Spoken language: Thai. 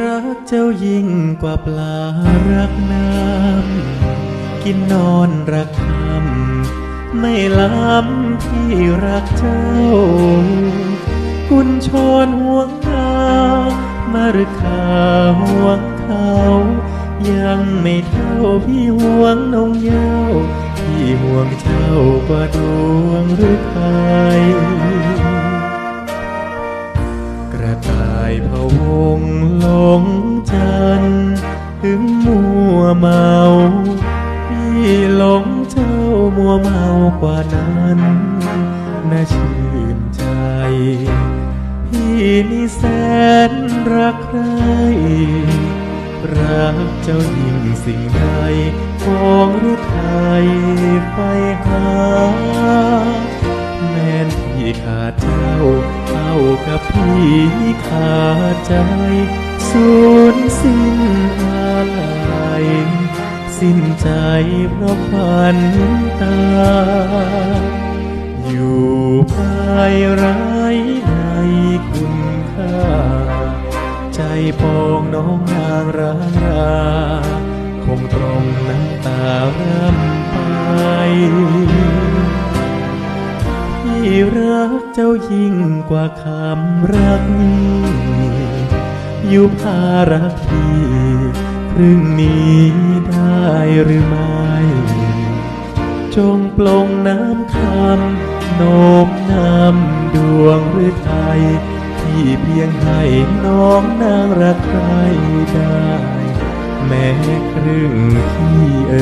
รักเจ้ายิ่งกว่าปลารักน้ำกินนอนรักคำไม่ล้ำพี่รักเจ้า กุญชรห่วงนามารึกาห่วงเขายังไม่เท่าพี่ห่วงน้องเย้าพี่ห่วงเจ้ากว่าดวงหรือไทยกระต่ายพะวง เมาพี่หลงเจ้ามัวเมากว่านั้นน่าชื่นใจ พี่นี่แสนรักใคร รักเจ้ายิ่งสิ่งใดของหรือไทยไปหา แม้นพี่ขาดเจ้า เท่ากับพี่ขาดใจ สูญสิ้นอะไรสิ้นใจเพราะฝันตา อยู่ภายไร้ในคุณค่า ใจปองน้องนางรารา คงตรงน้ำตาร่ำไป เจ้ายิ่งกว่าคำรักนี้อยู่ภารักพี่ครึ่งนี้ได้หรือไม่ จงปลงน้ำคำโนมน้ำดวงหรือไทย ที่เพียงให้น้องนางรักใครได้ แม้ครึ่งพี่เอ